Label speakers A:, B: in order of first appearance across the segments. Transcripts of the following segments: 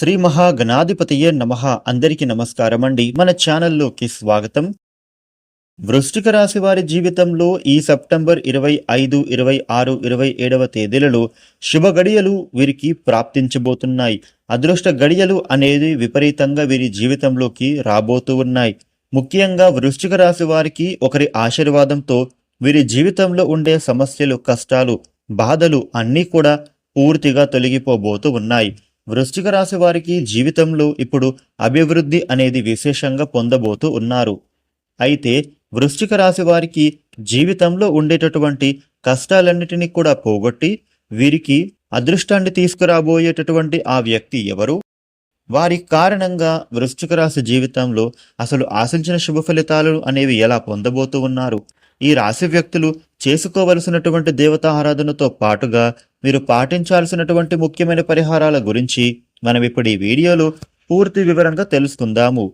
A: శ్రీ మహాగణాధిపతియే నమ. అందరికీ నమస్కారం అండి మన ఛానల్లోకి స్వాగతం. వృష్టిక రాశి వారి జీవితంలో ఈ సెప్టెంబర్ ఇరవై ఐదు ఇరవై ఆరు ఇరవై ఏడవ తేదీలలో శుభ గడియలు వీరికి ప్రాప్తించబోతున్నాయి. అదృష్ట గడియలు అనేది విపరీతంగా వీరి జీవితంలోకి రాబోతూ ఉన్నాయి. ముఖ్యంగా వృష్టిక రాశి వారికి ఒకరి ఆశీర్వాదంతో వీరి జీవితంలో ఉండే సమస్యలు కష్టాలు బాధలు అన్నీ కూడా పూర్తిగా తొలగిపోబోతూ ఉన్నాయి. వృశ్చిక రాశి వారికి జీవితంలో ఇప్పుడు అభివృద్ధి అనేది విశేషంగా పొందబోతూ ఉన్నారు. అయితే వృశ్చిక రాశి వారికి జీవితంలో ఉండేటటువంటి కష్టాలన్నిటినీ కూడా పోగొట్టి వీరికి అదృష్టాన్ని తీసుకురాబోయేటటువంటి ఆ వ్యక్తి ఎవరు? వారి కారణంగా వృశ్చిక రాశి జీవితంలో అసలు ఆశించిన శుభ ఫలితాలు అనేవి ఎలా పొందబోతూ ఉన్నారు? ఈ రాశి వ్యక్తులు చేసుకోవలసినటువంటి దేవతారాధనతో పాటుగా మీరు పాటించాల్సినటువంటి ముఖ్యమైన పరిహారాల గురించి మనం ఇప్పుడు ఈ వీడియోలో పూర్తి వివరంగా తెలుసుకుందాము.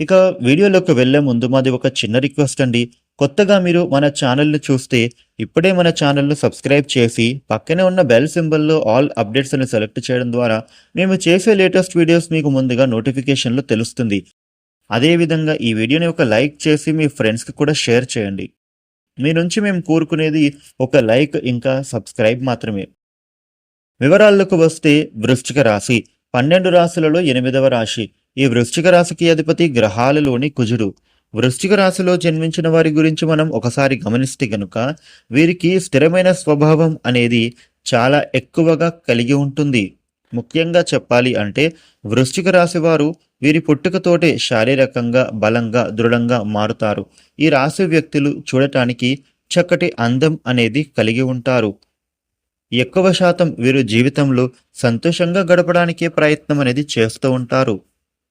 A: ఇక వీడియోలోకి వెళ్ళే ముందు మాది ఒక చిన్న రిక్వెస్ట్ అండి. కొత్తగా మీరు మన ఛానల్ని చూస్తే ఇప్పుడే మన ఛానల్ను సబ్స్క్రైబ్ చేసి పక్కనే ఉన్న బెల్ సింబల్లో ఆల్ అప్డేట్స్ అని సెలెక్ట్ చేయడం ద్వారా మేము చేసే లేటెస్ట్ వీడియోస్ మీకు ముందుగా నోటిఫికేషన్లో తెలుస్తుంది. అదేవిధంగా ఈ వీడియోని ఒక లైక్ చేసి మీ ఫ్రెండ్స్కి కూడా షేర్ చేయండి. మీ నుంచి మేము కోరుకునేది ఒక లైక్ ఇంకా సబ్స్క్రైబ్ మాత్రమే. వివరాలకు వస్తే వృశ్చిక రాశి. పన్నెండు రాశులలో ఎనిమిదవ రాశి. ఈ వృశ్చిక రాశికి అధిపతి గ్రహాలలోని కుజుడు. వృశ్చిక రాశిలో జన్మించిన వారి గురించి మనం ఒకసారి గమనిస్తే గనుక వీరికి స్థిరమైన స్వభావం అనేది చాలా ఎక్కువగా కలిగి ఉంటుంది. ముఖ్యంగా చెప్పాలి అంటే వృశ్చిక రాశి వారు వీరి పుట్టుకతోటే శారీరకంగా బలంగా దృఢంగా మారుతారు. ఈ రాశి వ్యక్తులు చూడటానికి చక్కటి అందం అనేది కలిగి ఉంటారు. ఎక్కువ శాతం వీరు జీవితంలో సంతోషంగా గడపడానికే ప్రయత్నం అనేది చేస్తూ ఉంటారు.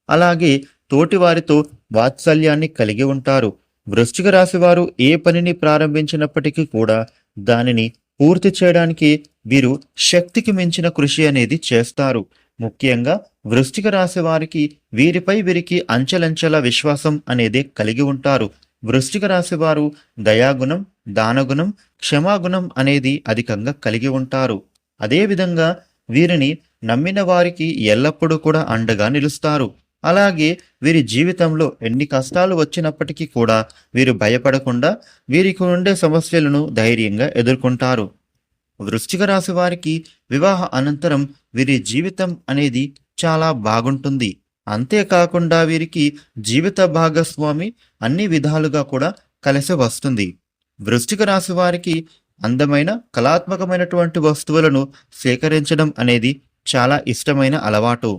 A: అలాగే తోటి వారితో వాత్సల్యాన్ని కలిగి ఉంటారు. వృశ్చిక రాశి వారు ఏ పనిని ప్రారంభించినప్పటికీ కూడా దానిని పూర్తి చేయడానికి వీరు శక్తికి మించిన కృషి అనేది చేస్తారు. ముఖ్యంగా వృశ్చిక రాశి వారికి వీరిపై వీరికి అంచెలంచెల విశ్వాసం అనేది కలిగి ఉంటారు. వృశ్చిక రాశి వారు దయాగుణం దానగుణం క్షమాగుణం అనేది అధికంగా కలిగి ఉంటారు. అదేవిధంగా వీరిని నమ్మిన వారికి ఎల్లప్పుడూ కూడా అండగా నిలుస్తారు. అలాగే వీరి జీవితంలో ఎన్ని కష్టాలు వచ్చినప్పటికీ కూడా వీరు భయపడకుండా వీరికి ఉండే సమస్యలను ధైర్యంగా ఎదుర్కొంటారు. వృశ్చిక రాశి వారికి వివాహ అనంతరం వీరి జీవితం అనేది చాలా బాగుంటుంది. అంతేకాకుండా వీరికి జీవిత భాగస్వామి అన్ని విధాలుగా కూడా కలిసి వస్తుంది. వృశ్చిక రాశి వారికి అందమైన కళాత్మకమైనటువంటి వస్తువులను సేకరించడం అనేది చాలా ఇష్టమైన అలవాటు.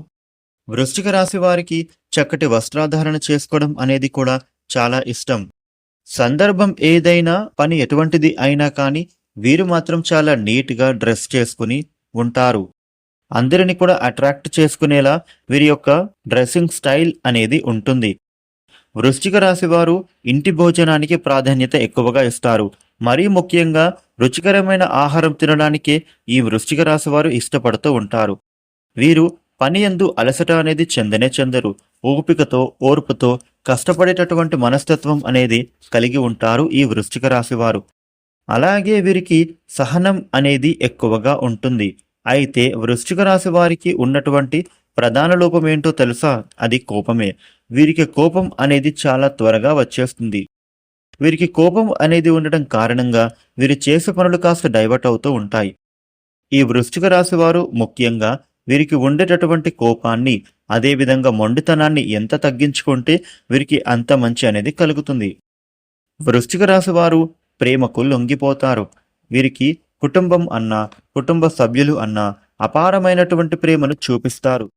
A: వృశ్చిక రాశి వారికి చక్కటి వస్త్రాధారణ చేసుకోవడం అనేది కూడా చాలా ఇష్టం. సందర్భం ఏదైనా పని ఎటువంటిది అయినా కానీ వీరు మాత్రం చాలా నీట్గా డ్రెస్ చేసుకుని ఉంటారు. అందరిని కూడా అట్రాక్ట్ చేసుకునేలా వీరి యొక్క డ్రెస్సింగ్ స్టైల్ అనేది ఉంటుంది. వృశ్చిక రాశి వారు ఇంటి భోజనానికి ప్రాధాన్యత ఎక్కువగా ఇస్తారు. మరీ ముఖ్యంగా రుచికరమైన ఆహారం తినడానికే ఈ వృశ్చిక రాశి వారు ఇష్టపడుతూ ఉంటారు. వీరు పని ఎందు అలసట అనేది చెందనే చెందరు. ఓపికతో ఓర్పుతో కష్టపడేటటువంటి మనస్తత్వం అనేది కలిగి ఉంటారు ఈ వృశ్చిక రాశి వారు అలాగే వీరికి సహనం అనేది ఎక్కువగా ఉంటుంది. అయితే వృశ్చిక రాశి వారికి ఉన్నటువంటి ప్రధాన లోపం ఏంటో తెలుసా? అది కోపమే. వీరికి కోపం అనేది చాలా త్వరగా వచ్చేస్తుంది. వీరికి కోపం అనేది ఉండటం కారణంగా వీరు చేసే పనులు కాస్త డైవర్ట్ అవుతూ ఉంటాయి. ఈ వృశ్చిక రాశి వారు ముఖ్యంగా వీరికి ఉండేటటువంటి కోపాన్ని అదేవిధంగా మొండితనాన్ని ఎంత తగ్గించుకుంటే వీరికి అంత మంచి అనేది కలుగుతుంది. వృశ్చిక రాశి వారు ప్రేమకు లొంగిపోతారు. వీరికి కుటుంబం అన్నా కుటుంబ సభ్యులు అన్నా అపారమైనటువంటి ప్రేమను చూపిస్తారు.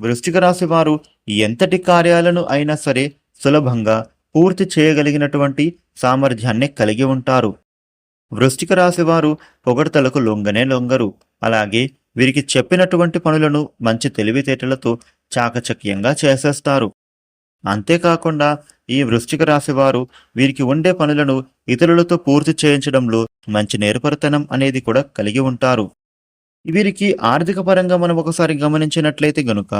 A: వృశ్చిక రాశి వారు ఎంతటి కార్యాలను అయినా సరే సులభంగా పూర్తి చేయగలిగినటువంటి సామర్థ్యాన్ని కలిగి ఉంటారు. వృశ్చిక రాశి వారు పొగడతలకు లొంగనే లొంగరు. అలాగే వీరికి చెప్పినటువంటి పనులను మంచి తెలివితేటలతో చాకచక్యంగా చేసేస్తారు. అంతేకాకుండా ఈ వృశ్చిక రాశి వారు వీరికి ఉండే పనులను ఇతరులతో పూర్తి చేయించడంలో మంచి నేర్పరితనం అనేది కూడా కలిగి ఉంటారు. వీరికి ఆర్థిక పరంగా మనం ఒకసారి గమనించినట్లయితే గనుక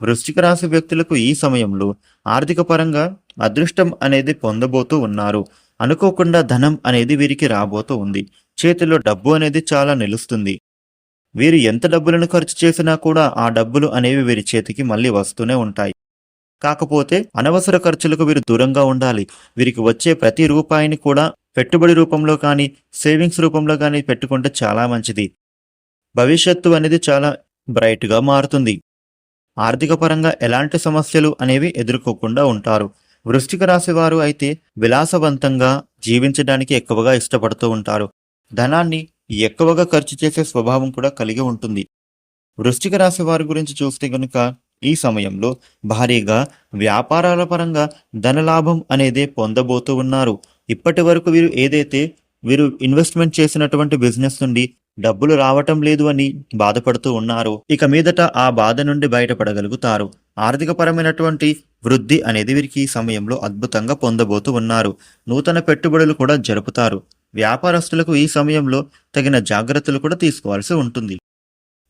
A: వృశ్చిక రాశి వ్యక్తులకు ఈ సమయంలో ఆర్థిక పరంగా అదృష్టం అనేది పొందబోతూ ఉన్నారు. అనుకోకుండా ధనం అనేది వీరికి రాబోతూ ఉంది. చేతిలో డబ్బు అనేది చాలా నిలుస్తుంది. వీరు ఎంత డబ్బులను ఖర్చు చేసినా కూడా ఆ డబ్బులు అనేవి వీరి చేతికి మళ్ళీ వస్తూనే ఉంటాయి. కాకపోతే అనవసర ఖర్చులకు వీరు దూరంగా ఉండాలి. వీరికి వచ్చే ప్రతి రూపాయిని కూడా పెట్టుబడి రూపంలో కానీ సేవింగ్స్ రూపంలో కానీ పెట్టుకుంటే చాలా మంచిది. భవిష్యత్తు అనేది చాలా బ్రైట్గా మారుతుంది. ఆర్థిక పరంగా ఎలాంటి సమస్యలు అనేవి ఎదుర్కోకుండా ఉంటారు. వృష్టిక రాశి వారు అయితే విలాసవంతంగా జీవించడానికి ఎక్కువగా ఇష్టపడుతూ ఉంటారు. ధనాన్ని ఎక్కువగా ఖర్చు చేసే స్వభావం కూడా కలిగి ఉంటుంది. వృష్టిక రాశి వారి గురించి చూస్తే గనుక ఈ సమయంలో భారీగా వ్యాపారాల పరంగా ధనలాభం అనేది పొందబోతూ ఉన్నారు. ఇప్పటి వరకు వీరు ఏదైతే వీరు ఇన్వెస్ట్మెంట్ చేసినటువంటి బిజినెస్ నుండి డబ్బులు రావటం లేదు అని బాధపడుతూ ఉన్నారు. ఇక మీదట ఆ బాధ నుండి బయటపడగలుగుతారు. ఆర్థిక పరమైనటువంటి వృద్ధి అనేది వీరికి ఈ సమయంలో అద్భుతంగా పొందబోతూ ఉన్నారు. నూతన పెట్టుబడులు కూడా జరుపుతారు. వ్యాపారస్తులకు ఈ సమయంలో తగిన జాగ్రత్తలు కూడా తీసుకోవాల్సి ఉంటుంది.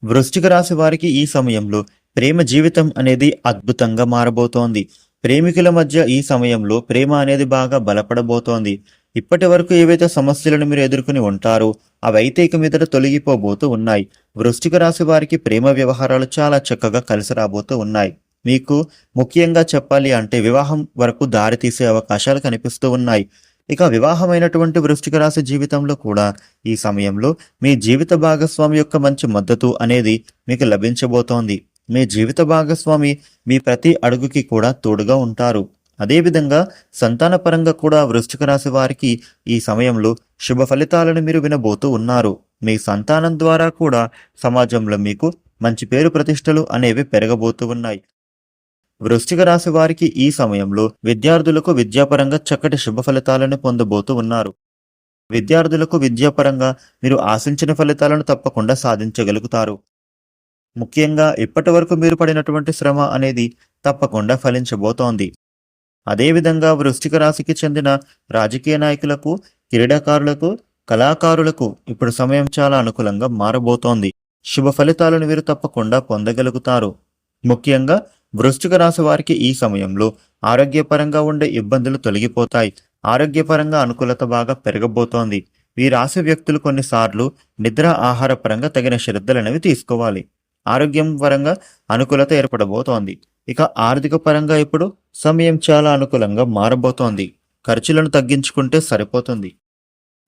A: వృశ్చిక రాశి వారికి ఈ సమయంలో ప్రేమ జీవితం అనేది అద్భుతంగా మారబోతోంది. ప్రేమికుల మధ్య ఈ సమయంలో ప్రేమ అనేది బాగా బలపడబోతోంది. ఇప్పటి వరకు ఏవైతే సమస్యలను మీరు ఎదుర్కొని ఉంటారో అవైతే ఇక మీదట తొలగిపోబోతూ ఉన్నాయి. వృష్టిక రాశి వారికి ప్రేమ వ్యవహారాలు చాలా చక్కగా కలిసి రాబోతూ ఉన్నాయి. మీకు ముఖ్యంగా చెప్పాలి అంటే వివాహం వరకు దారి తీసే అవకాశాలు కనిపిస్తూ ఉన్నాయి. ఇక వివాహమైనటువంటి వృష్టిక రాశి జీవితంలో కూడా ఈ సమయంలో మీ జీవిత భాగస్వామి యొక్క మంచి మద్దతు అనేది మీకు లభించబోతోంది. మీ జీవిత భాగస్వామి మీ ప్రతి అడుగుకి కూడా తోడుగా ఉంటారు. అదేవిధంగా సంతానపరంగా కూడా వృశ్చిక రాశి వారికి ఈ సమయంలో శుభ ఫలితాలను మీరు వినబోతూ ఉన్నారు. మీ సంతానం ద్వారా కూడా సమాజంలో మీకు మంచి పేరు ప్రతిష్టలు అనేవి పెరగబోతూ ఉన్నాయి. వృశ్చిక రాశి వారికి ఈ సమయంలో విద్యార్థులకు విద్యాపరంగా చక్కటి శుభ ఫలితాలను పొందబోతూ ఉన్నారు. విద్యార్థులకు విద్యాపరంగా మీరు ఆశించిన ఫలితాలను తప్పకుండా సాధించగలుగుతారు. ముఖ్యంగా ఇప్పటి వరకు మీరు పడినటువంటి శ్రమ అనేది తప్పకుండా ఫలించబోతోంది. అదేవిధంగా వృశ్చిక రాశికి చెందిన రాజకీయ నాయకులకు క్రీడాకారులకు కళాకారులకు ఇప్పుడు సమయం చాలా అనుకూలంగా మారబోతోంది. శుభ ఫలితాలను వీరు తప్పకుండా పొందగలుగుతారు. ముఖ్యంగా వృశ్చిక రాశి వారికి ఈ సమయంలో ఆరోగ్యపరంగా ఉండే ఇబ్బందులు తొలగిపోతాయి. ఆరోగ్యపరంగా అనుకూలత బాగా పెరగబోతోంది. ఈ రాశి వ్యక్తులు కొన్నిసార్లు నిద్ర ఆహార పరంగా తగిన శ్రద్ధలనేవి తీసుకోవాలి. ఆరోగ్యం పరంగా అనుకూలత ఏర్పడబోతోంది. ఇక ఆర్థిక పరంగా ఇప్పుడు సమయం చాలా అనుకూలంగా మారబోతోంది. ఖర్చులను తగ్గించుకుంటే సరిపోతుంది.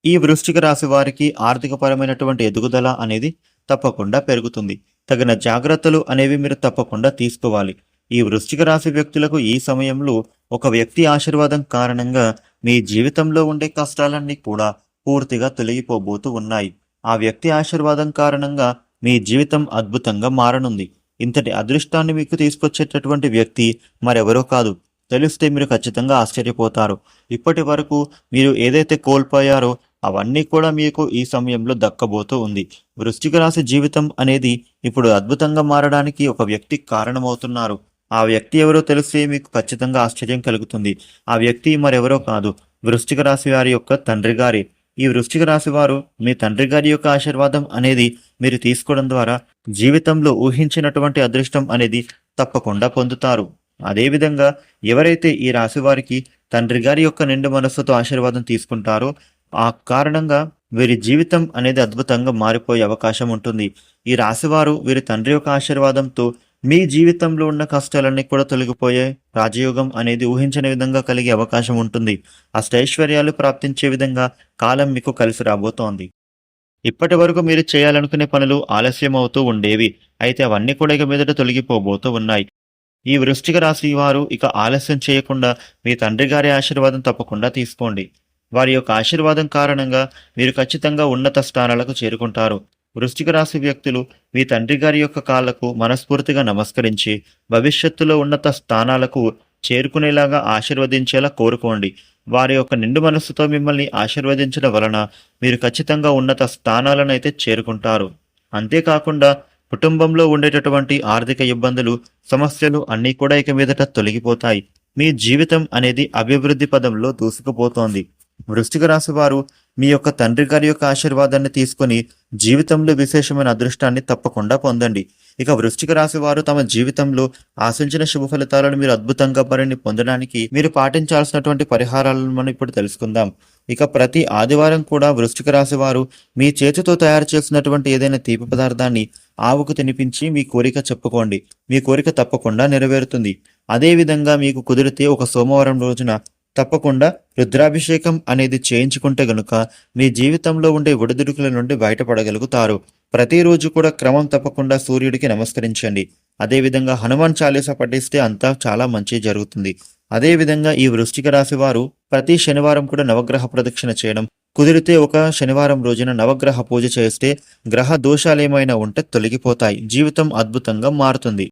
A: ఈ వృశ్చిక రాశి వారికి ఆర్థికపరమైనటువంటి ఎదుగుదల అనేది తప్పకుండా పెరుగుతుంది. తగిన జాగ్రత్తలు అనేవి మీరు తప్పకుండా తీసుకోవాలి. ఈ వృశ్చిక రాశి వ్యక్తులకు ఈ సమయంలో ఒక వ్యక్తి ఆశీర్వాదం కారణంగా మీ జీవితంలో ఉండే కష్టాలన్నీ కూడా పూర్తిగా తొలగిపోబోతూ ఉన్నాయి. ఆ వ్యక్తి ఆశీర్వాదం కారణంగా మీ జీవితం అద్భుతంగా మారనుంది. ఇంతటి అదృష్టాన్ని మీకు తీసుకొచ్చేటటువంటి వ్యక్తి మరెవరో కాదు. తెలిస్తే మీరు ఖచ్చితంగా ఆశ్చర్యపోతారు. ఇప్పటి వరకు మీరు ఏదైతే కోల్పోయారో అవన్నీ కూడా మీకు ఈ సమయంలో దక్కబోతూ ఉంది. వృశ్చిక రాశి జీవితం అనేది ఇప్పుడు అద్భుతంగా మారడానికి ఒక వ్యక్తి కారణమవుతున్నారు. ఆ వ్యక్తి ఎవరో తెలిస్తే మీకు ఖచ్చితంగా ఆశ్చర్యం కలుగుతుంది. ఆ వ్యక్తి మరెవరో కాదు. వృశ్చిక రాశి వారి యొక్క తండ్రి గారి. ఈ వృశ్చిక రాశి వారు మీ తండ్రి గారి యొక్క ఆశీర్వాదం అనేది మీరు తీసుకోవడం ద్వారా జీవితంలో ఊహించినటువంటి అదృష్టం అనేది తప్పకుండా పొందుతారు. అదేవిధంగా ఎవరైతే ఈ రాశి వారికి తండ్రి గారి యొక్క నిండు మనస్సుతో ఆశీర్వాదం తీసుకుంటారో ఆ కారణంగా వీరి జీవితం అనేది అద్భుతంగా మారిపోయే అవకాశం ఉంటుంది. ఈ రాశివారు వీరి తండ్రి యొక్క ఆశీర్వాదంతో మీ జీవితంలో ఉన్న కష్టాలన్నీ కూడా తొలగిపోయే రాజయోగం అనేది ఊహించని విధంగా కలిగే అవకాశం ఉంటుంది. అష్టైశ్వర్యాలు ప్రాప్తించే విధంగా కాలం మీకు కలిసి రాబోతోంది. ఇప్పటి వరకు మీరు చేయాలనుకునే పనులు ఆలస్యం అవుతూ ఉండేవి. అయితే అవన్నీ కూడా ఇక మీదట తొలగిపోబోతూ ఉన్నాయి. ఈ వృష్టిక రాశి వారు ఇక ఆలస్యం చేయకుండా మీ తండ్రి గారి ఆశీర్వాదం తప్పకుండా తీసుకోండి. వారి యొక్క ఆశీర్వాదం కారణంగా మీరు ఖచ్చితంగా ఉన్నత స్థానాలకు చేరుకుంటారు. వృశ్చిక రాశి వ్యక్తులు మీ తండ్రి గారి యొక్క కాళ్ళకు మనస్ఫూర్తిగా నమస్కరించి భవిష్యత్తులో ఉన్నత స్థానాలకు చేరుకునేలాగా ఆశీర్వదించేలా కోరుకోండి. వారి యొక్క నిండు మనస్సుతో మిమ్మల్ని ఆశీర్వదించడం వలన మీరు ఖచ్చితంగా ఉన్నత స్థానాలను అయితే చేరుకుంటారు. అంతేకాకుండా కుటుంబంలో ఉండేటటువంటి ఆర్థిక ఇబ్బందులు సమస్యలు అన్నీ కూడా ఇక మీదట తొలగిపోతాయి. మీ జీవితం అనేది అభివృద్ధి పదంలో దూసుకుపోతోంది. వృష్టిక రాశి వారు మీ యొక్క తండ్రి గారి యొక్క ఆశీర్వాదాన్ని తీసుకొని జీవితంలో విశేషమైన అదృష్టాన్ని తప్పకుండా పొందండి. ఇక వృష్టిక రాశి వారు తమ జీవితంలో ఆశించిన శుభ ఫలితాలను మీరు అద్భుతంగా మరిని పొందడానికి మీరు పాటించాల్సినటువంటి పరిహారాలను మనం ఇప్పుడు తెలుసుకుందాం. ఇక ప్రతి ఆదివారం కూడా వృష్టిక రాశి వారు మీ చేతితో తయారు చేసినటువంటి ఏదైనా తీపి పదార్థాన్ని ఆవుకు తినిపించి మీ కోరిక చెప్పుకోండి. మీ కోరిక తప్పకుండా నెరవేరుతుంది. అదేవిధంగా మీకు కుదిరితే ఒక సోమవారం రోజున తప్పకుండా రుద్రాభిషేకం అనేది చేయించుకుంటే గనుక మీ జీవితంలో ఉండే ఒడిదుడుకుల నుండి బయటపడగలుగుతారు. ప్రతిరోజు కూడా క్రమం తప్పకుండా సూర్యుడికి నమస్కరించండి. అదేవిధంగా హనుమాన్ చాలీస పఠిస్తే అంతా చాలా మంచి జరుగుతుంది. అదేవిధంగా ఈ వృష్టిక రాశి వారు ప్రతి శనివారం కూడా నవగ్రహ ప్రదక్షిణ చేయడం కుదిరితే ఒక శనివారం రోజున నవగ్రహ పూజ చేస్తే గ్రహ దోషాలేమైనా ఉంటే తొలగిపోతాయి. జీవితం అద్భుతంగా మారుతుంది.